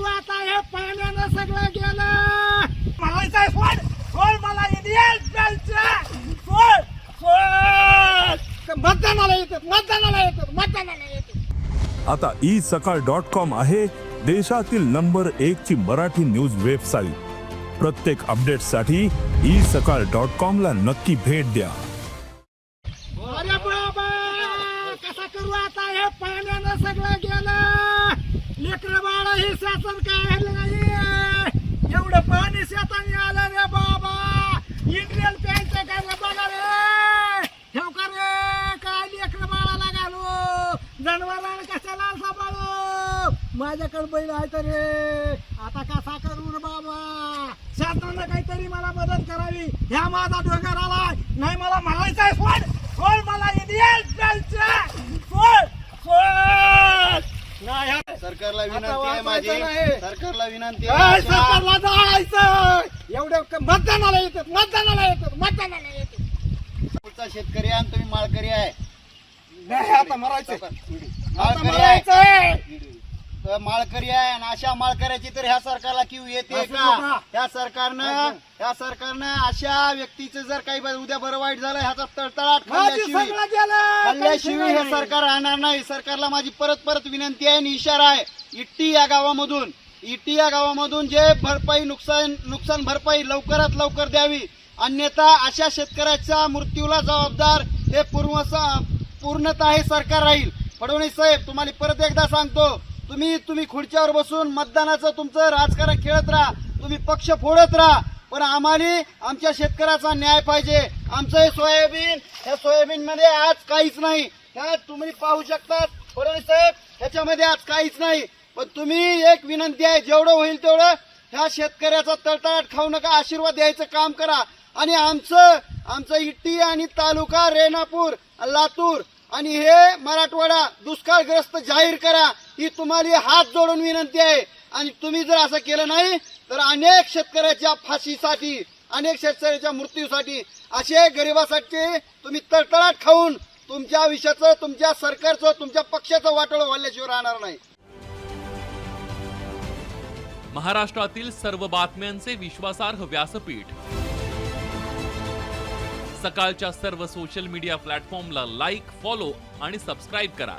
करू आता हे पाण्यानं सगळं गेलं. मला काय सोड सोड मला इंडियन बँकचं सोड सोड. मतदानाला येतात मतदानाला येतात मतदानाला येतात. आता ई सकाळ डॉट कॉम आहे देशातील नंबर एक ची मराठी न्यूज वेबसाईट प्रत्येक अपडेटसाठी ई सकाळ डॉट कॉम ला नक्की भेट द्या. अरे बाबा कसा करू आता? हे पाण्यानं सगळं गेलं. हे शासन काय एवढं पाणी शेताने आलं रे बाबा. इंडियन पॅन्टचं काय रे बघा रे. ठेव का रे? काय लेकर बाळाला घालू? जनावरांना कशाला सांभाळू? माझ्याकडे बैल आहे तर रे. आता कसा करू रे बाबा? शासनानं काहीतरी मला मदत करावी. ह्या माझा डोंगर आला नाही मला म्हणायचं आहे सोड. सोड मला इंडियन बँकचं सोड सोड नाही हा- सरकारला विनंती आहे माझी. सरकारला विनंती आहे सरकारला जायचं? एवढं मतदानाला येतात मतदानाला येतात मतदानाला येतात पुढचा शेतकरी आहे आणि तुम्ही माळकरी आहे. नाही आता मरायचं आता माळकरी आहे मरायचंय तर माळकरी आहे आणि अशा माळकऱ्याची तर ह्या सरकारला किव येते असं का? नका. ह्या सरकारनं ह्या सरकारनं अशा व्यक्तीचं जर काही ब- उद्या बरं वाईट झालं ह्याचा तळतळाट माझी खाल्ल्याशिवाय सगळं गेलं. खाल्ल्याशिवाय हे सरकार राहणार नाही. सरकारला माझी परत परत विनंती आहे आणि इशारा आहे. इट्टी या गावामधून इट्टी या गावामधून जे भरपाई नुकसान नुकसान भरपाई लवकरात लवकर द्यावी. अन्यथा अशा शेतकऱ्याच्या मृत्यूला जबाबदार हे पूर्व पूर्णतः हे सरकार राहील. फडणवीस साहेब तुम्हाला परत एकदा सांगतो तुम्ही तुम्ही खुर्च्यावर बसून मतदानाचं तुमचं राजकारण खेळत राहा. तुम्ही पक्ष फोडत राहा. पण आम्हाला आमच्या शेतकऱ्याचा न्याय पाहिजे. आमचं हे सोयाबीन या सोयाबीन मध्ये आज काहीच नाही. ह्या तुम्ही पाहू शकता फडणवीस साहेब ह्याच्यामध्ये आज काहीच नाही. पण तुम्ही एक विनंती आहे जेवढं होईल तेवढं ह्या शेतकऱ्याचा तळतळाट खाऊ नका आशीर्वाद द्यायचं काम करा. आणि आमचं आमचं इट्टी आणि तालुका रेणापूर लातूर आणि हे मराठवाडा दुष्काळग्रस्त जाहीर करा. ही तुम्हाला हात जोडून विनंती आहे. आणि तुम्ही जर असं केलं नाही तर अनेक शेतकऱ्याच्या फाशीसाठी अनेक शेतकऱ्याच्या मृत्यूसाठी असे गरिबासाठी तुम्ही तळतळाट खाऊन तुमच्या आयुष्याचं तुमच्या सरकारचं तुमच्या पक्षाचं वाटोळं वाढल्याशिवाय राहणार नाही. महाराष्ट्रातील सर्व बातम्यांचे विश्वासार्ह व्यासपीठ. सकाळच्या सर्व सोशल मीडिया प्लॅटफॉर्मला लाईक फॉलो आणि सबस्क्राईब करा.